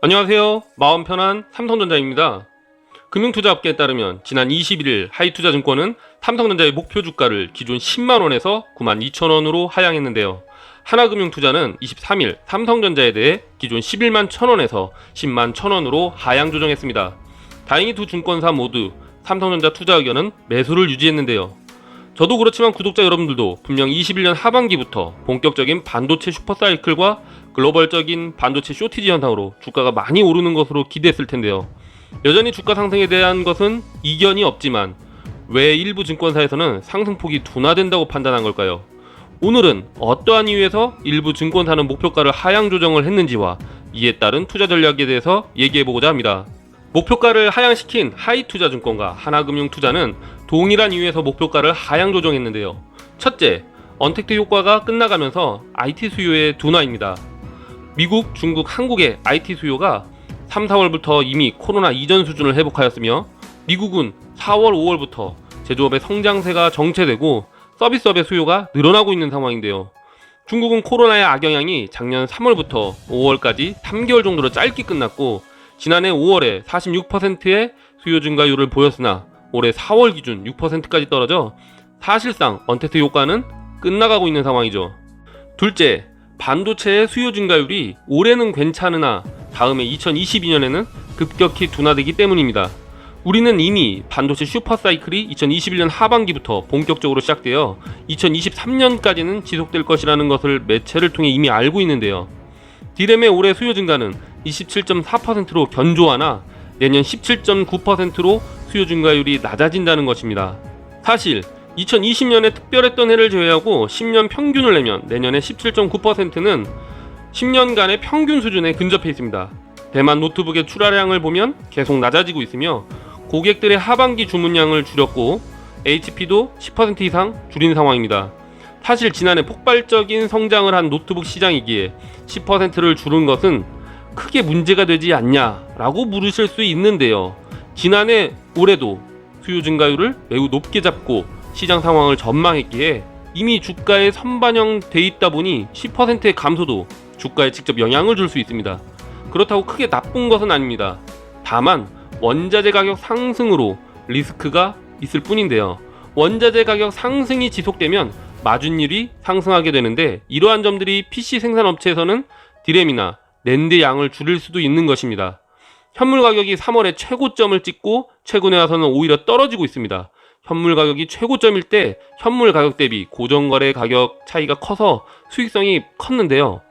안녕하세요. 마음 편한 삼성전자입니다. 금융투자업계에 따르면 지난 21일 하이투자증권은 삼성전자의 목표 주가를 기존 10만원에서 9만 2천원으로 하향했는데요. 하나금융투자는 23일 삼성전자에 대해 기존 11만 1천원에서 10만 1천원으로 하향 조정했습니다. 다행히 두 증권사 모두 삼성전자 투자 의견은 매수를 유지했는데요. 저도 그렇지만 구독자 여러분들도 분명 21년 하반기부터 본격적인 반도체 슈퍼사이클과 글로벌적인 반도체 쇼티지 현상으로 주가가 많이 오르는 것으로 기대했을 텐데요. 여전히 주가 상승에 대한 것은 이견이 없지만 왜 일부 증권사에서는 상승폭이 둔화된다고 판단한 걸까요? 오늘은 어떠한 이유에서 일부 증권사는 목표가를 하향 조정을 했는지와 이에 따른 투자 전략에 대해서 얘기해 보고자 합니다. 목표가를 하향시킨 하이투자증권과 하나금융투자는 동일한 이유에서 목표가를 하향 조정했는데요. 첫째, 언택트 효과가 끝나가면서 IT 수요의 둔화입니다. 미국, 중국, 한국의 IT 수요가 3, 4월부터 이미 코로나 이전 수준을 회복하였으며 미국은 4월, 5월부터 제조업의 성장세가 정체되고 서비스업의 수요가 늘어나고 있는 상황인데요. 중국은 코로나의 악영향이 작년 3월부터 5월까지 3개월 정도로 짧게 끝났고 지난해 5월에 46%의 수요 증가율을 보였으나 올해 4월 기준 6%까지 떨어져 사실상 언택트 효과는 끝나가고 있는 상황이죠. 둘째, 반도체의 수요 증가율이 올해는 괜찮으나 다음해 2022년에는 급격히 둔화되기 때문입니다. 우리는 이미 반도체 슈퍼사이클이 2021년 하반기부터 본격적으로 시작되어 2023년까지는 지속될 것이라는 것을 매체를 통해 이미 알고 있는데요. 디램의 올해 수요 증가는 27.4%로 견조하나 내년 17.9%로 수요 증가율이 낮아진다는 것입니다. 사실 2020년에 특별했던 해를 제외하고 10년 평균을 내면 내년에 17.9%는 10년간의 평균 수준에 근접해 있습니다. 대만 노트북의 출하량을 보면 계속 낮아지고 있으며 고객들의 하반기 주문량을 줄였고 HP도 10% 이상 줄인 상황입니다. 사실 지난해 폭발적인 성장을 한 노트북 시장이기에 10%를 줄은 것은 크게 문제가 되지 않냐라고 물으실 수 있는데요. 지난해 올해도 수요 증가율을 매우 높게 잡고 시장 상황을 전망했기에 이미 주가에 선반영돼 있다 보니 10%의 감소도 주가에 직접 영향을 줄 수 있습니다. 그렇다고 크게 나쁜 것은 아닙니다. 다만 원자재 가격 상승으로 리스크가 있을 뿐인데요. 원자재 가격 상승이 지속되면 마진율이 상승하게 되는데 이러한 점들이 PC 생산 업체에서는 디램이나 랜드 양을 줄일 수도 있는 것입니다. 현물 가격이 3월에 최고점을 찍고 최근에 와서는 오히려 떨어지고 있습니다. 현물 가격이 최고점일 때 현물 가격 대비 고정거래 가격 차이가 커서 수익성이 컸는데요.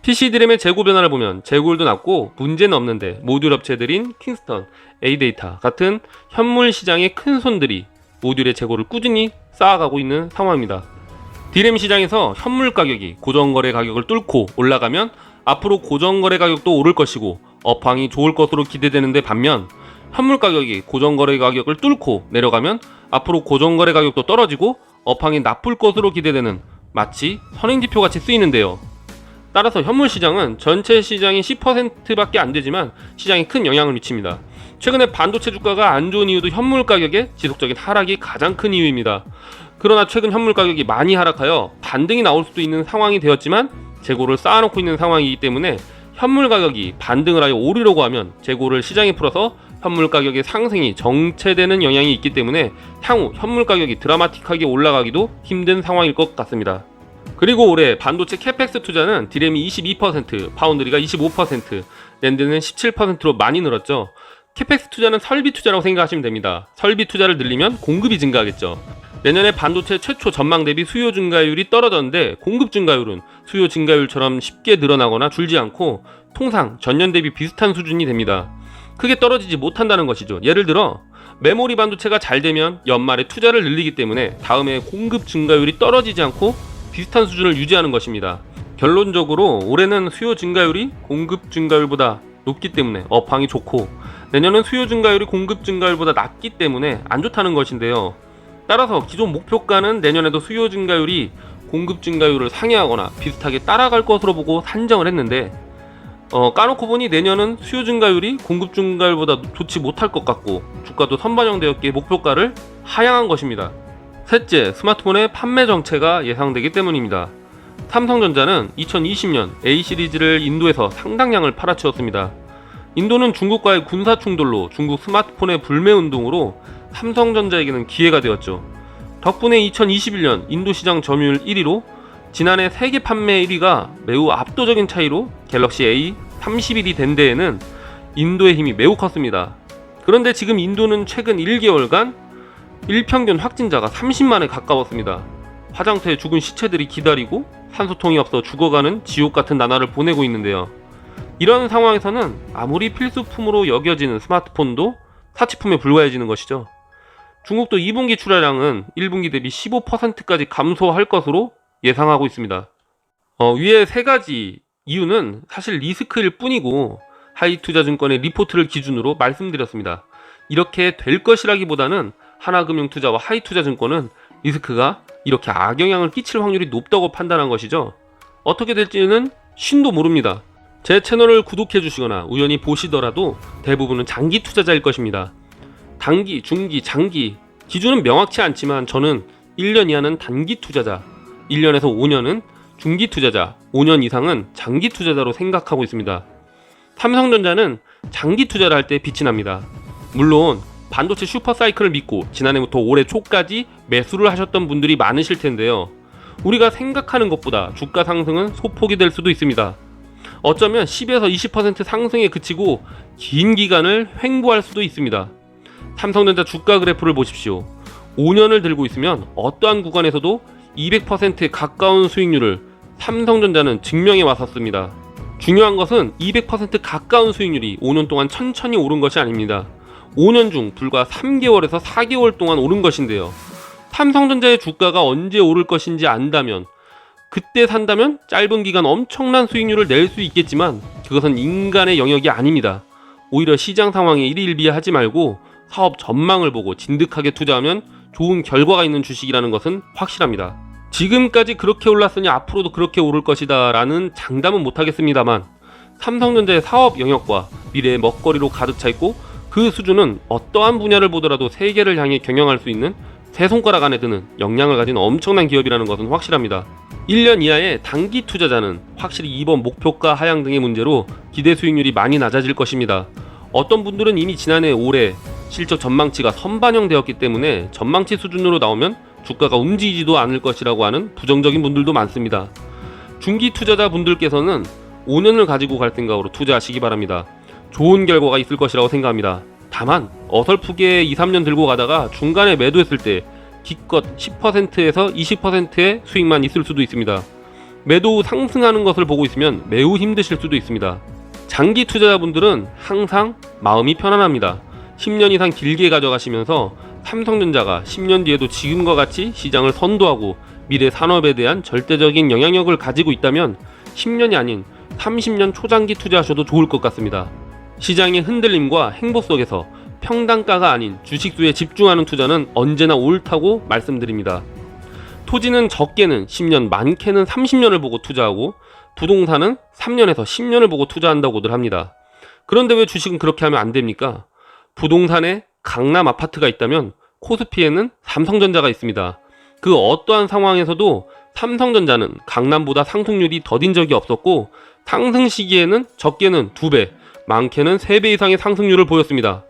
PC 드램의 재고 변화를 보면 재고율도 낮고 문제는 없는데 모듈 업체들인 킹스턴, A데이터 같은 현물 시장의 큰 손들이 모듈의 재고를 꾸준히 쌓아가고 있는 상황입니다. 디램 시장에서 현물 가격이 고정거래 가격을 뚫고 올라가면 앞으로 고정거래 가격도 오를 것이고 업황이 좋을 것으로 기대되는데 반면 현물 가격이 고정거래 가격을 뚫고 내려가면 앞으로 고정거래 가격도 떨어지고 업황이 나쁠 것으로 기대되는 마치 선행지표 같이 쓰이는데요. 따라서 현물 시장은 전체 시장의 10%밖에 안 되지만 시장에 큰 영향을 미칩니다. 최근에 반도체 주가가 안 좋은 이유도 현물 가격의 지속적인 하락이 가장 큰 이유입니다. 그러나 최근 현물 가격이 많이 하락하여 반등이 나올 수도 있는 상황이 되었지만 재고를 쌓아놓고 있는 상황이기 때문에 현물 가격이 반등을 하여 오르려고 하면 재고를 시장에 풀어서 현물 가격의 상승이 정체되는 영향이 있기 때문에 향후 현물 가격이 드라마틱하게 올라가기도 힘든 상황일 것 같습니다. 그리고 올해 반도체 캐펙스 투자는 디램이 22%, 파운드리가 25%, 랜드는 17%로 많이 늘었죠. 캐펙스 투자는 설비 투자라고 생각하시면 됩니다. 설비 투자를 늘리면 공급이 증가하겠죠. 내년에 반도체 최초 전망 대비 수요 증가율이 떨어졌는데 공급 증가율은 수요 증가율처럼 쉽게 늘어나거나 줄지 않고 통상 전년 대비 비슷한 수준이 됩니다. 크게 떨어지지 못한다는 것이죠. 예를 들어 메모리 반도체가 잘 되면 연말에 투자를 늘리기 때문에 다음에 공급 증가율이 떨어지지 않고 비슷한 수준을 유지하는 것입니다. 결론적으로 올해는 수요 증가율이 공급 증가율보다 높기 때문에 업황이 좋고 내년은 수요 증가율이 공급 증가율보다 낮기 때문에 안 좋다는 것인데요. 따라서 기존 목표가는 내년에도 수요 증가율이 공급 증가율을 상회하거나 비슷하게 따라갈 것으로 보고 산정을 했는데 어, 까놓고 보니 내년은 수요 증가율이 공급 증가율보다 좋지 못할 것 같고 주가도 선반영되었기에 목표가를 하향한 것입니다. 셋째, 스마트폰의 판매 정체가 예상되기 때문입니다. 삼성전자는 2020년 A 시리즈를 인도에서 상당량을 팔아치웠습니다. 인도는 중국과의 군사 충돌로 중국 스마트폰의 불매 운동으로 삼성전자에게는 기회가 되었죠. 덕분에 2021년 인도 시장 점유율 1위로 지난해 세계 판매 1위가 매우 압도적인 차이로 갤럭시 A 31이 된 데에는 인도의 힘이 매우 컸습니다. 그런데 지금 인도는 최근 1개월간 일평균 확진자가 30만에 가까웠습니다. 화장터에 죽은 시체들이 기다리고 산소통이 없어 죽어가는 지옥 같은 나날을 보내고 있는데요. 이런 상황에서는 아무리 필수품으로 여겨지는 스마트폰도 사치품에 불과해지는 것이죠. 중국도 2분기 출하량은 1분기 대비 15%까지 감소할 것으로 예상하고 있습니다. 어, 위에 세 가지 이유는 사실 리스크일 뿐이고 하이투자증권의 리포트를 기준으로 말씀드렸습니다. 이렇게 될 것이라기보다는 하나금융투자와 하이투자증권은 리스크가 이렇게 악영향을 끼칠 확률이 높다고 판단한 것이죠. 어떻게 될지는 신도 모릅니다. 제 채널을 구독해 주시거나 우연히 보시더라도 대부분은 장기 투자자일 것입니다. 단기, 중기, 장기 기준은 명확치 않지만 저는 1년 이하는 단기 투자자, 1년에서 5년은 중기 투자자, 5년 이상은 장기 투자자로 생각하고 있습니다. 삼성전자는 장기 투자를 할 때 빛이 납니다. 물론 반도체 슈퍼 사이클을 믿고 지난해부터 올해 초까지 매수를 하셨던 분들이 많으실 텐데요. 우리가 생각하는 것보다 주가 상승은 소폭이 될 수도 있습니다. 어쩌면 10에서 20% 상승에 그치고 긴 기간을 횡보할 수도 있습니다. 삼성전자 주가 그래프를 보십시오. 5년을 들고 있으면 어떠한 구간에서도 200%에 가까운 수익률을 삼성전자는 증명해 왔었습니다. 중요한 것은 200% 가까운 수익률이 5년 동안 천천히 오른 것이 아닙니다. 5년 중 불과 3개월에서 4개월 동안 오른 것인데요. 삼성전자의 주가가 언제 오를 것인지 안다면 그때 산다면 짧은 기간 엄청난 수익률을 낼 수 있겠지만 그것은 인간의 영역이 아닙니다. 오히려 시장 상황에 일일비하지 말고 사업 전망을 보고 진득하게 투자하면 좋은 결과가 있는 주식이라는 것은 확실합니다. 지금까지 그렇게 올랐으니 앞으로도 그렇게 오를 것이다 라는 장담은 못하겠습니다만 삼성전자의 사업 영역과 미래의 먹거리로 가득 차 있고 그 수준은 어떠한 분야를 보더라도 세계를 향해 경영할 수 있는 세 손가락 안에 드는 역량을 가진 엄청난 기업이라는 것은 확실합니다. 1년 이하의 단기 투자자는 확실히 이번 목표가 하향 등의 문제로 기대 수익률이 많이 낮아질 것입니다. 어떤 분들은 이미 지난해 올해 실적 전망치가 선반영되었기 때문에 전망치 수준으로 나오면 주가가 움직이지도 않을 것이라고 하는 부정적인 분들도 많습니다. 중기 투자자 분들께서는 5년을 가지고 갈 생각으로 투자하시기 바랍니다. 좋은 결과가 있을 것이라고 생각합니다. 다만 어설프게 2, 3년 들고 가다가 중간에 매도했을 때 기껏 10%에서 20%의 수익만 있을 수도 있습니다. 매도 후 상승하는 것을 보고 있으면 매우 힘드실 수도 있습니다. 장기 투자자분들은 항상 마음이 편안합니다. 10년 이상 길게 가져가시면서 삼성전자가 10년 뒤에도 지금과 같이 시장을 선도하고 미래 산업에 대한 절대적인 영향력을 가지고 있다면 10년이 아닌 30년 초장기 투자하셔도 좋을 것 같습니다. 시장의 흔들림과 행보 속에서 평단가가 아닌 주식수에 집중하는 투자는 언제나 옳다고 말씀드립니다. 토지는 적게는 10년, 많게는 30년을 보고 투자하고 부동산은 3년에서 10년을 보고 투자한다고들 합니다. 그런데 왜 주식은 그렇게 하면 안 됩니까? 부동산에 강남 아파트가 있다면 코스피에는 삼성전자가 있습니다. 그 어떠한 상황에서도 삼성전자는 강남보다 상승률이 더딘 적이 없었고 상승 시기에는 적게는 2배, 많게는 3배 이상의 상승률을 보였습니다.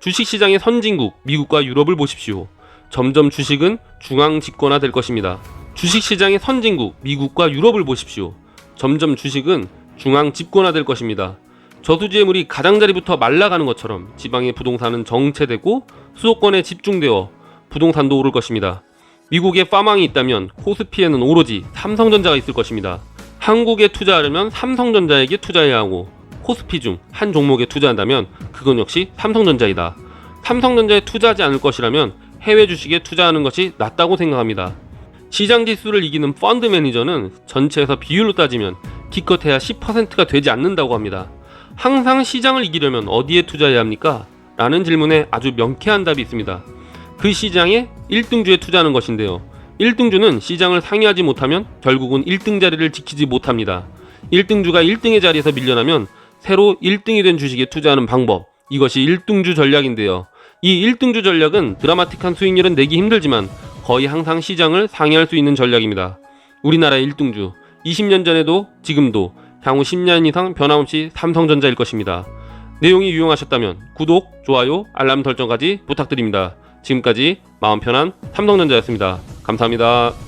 주식시장의 선진국 미국과 유럽을 보십시오. 점점 주식은 중앙 집권화 될 것입니다. 주식시장의 선진국 미국과 유럽을 보십시오. 점점 주식은 중앙 집권화 될 것입니다. 저수지의 물이 가장자리부터 말라가는 것처럼 지방의 부동산은 정체되고 수도권에 집중되어 부동산도 오를 것입니다. 미국에 파망이 있다면 코스피에는 오로지 삼성전자가 있을 것입니다. 한국에 투자하려면 삼성전자에게 투자해야 하고 코스피 중 한 종목에 투자한다면 그건 역시 삼성전자이다. 삼성전자에 투자하지 않을 것이라면 해외 주식에 투자하는 것이 낫다고 생각합니다. 시장 지수를 이기는 펀드 매니저는 전체에서 비율로 따지면 기껏해야 10%가 되지 않는다고 합니다. 항상 시장을 이기려면 어디에 투자해야 합니까? 라는 질문에 아주 명쾌한 답이 있습니다. 그 시장에 1등주에 투자하는 것인데요. 1등주는 시장을 상회하지 못하면 결국은 1등 자리를 지키지 못합니다. 1등주가 1등의 자리에서 밀려나면 새로 1등이 된 주식에 투자하는 방법. 이것이 1등주 전략인데요. 이 1등주 전략은 드라마틱한 수익률은 내기 힘들지만 거의 항상 시장을 상회할 수 있는 전략입니다. 우리나라의 1등주. 20년 전에도 지금도 향후 10년 이상 변함없이 삼성전자일 것입니다. 내용이 유용하셨다면 구독, 좋아요, 알람 설정까지 부탁드립니다. 지금까지 마음 편한 삼성전자였습니다. 감사합니다.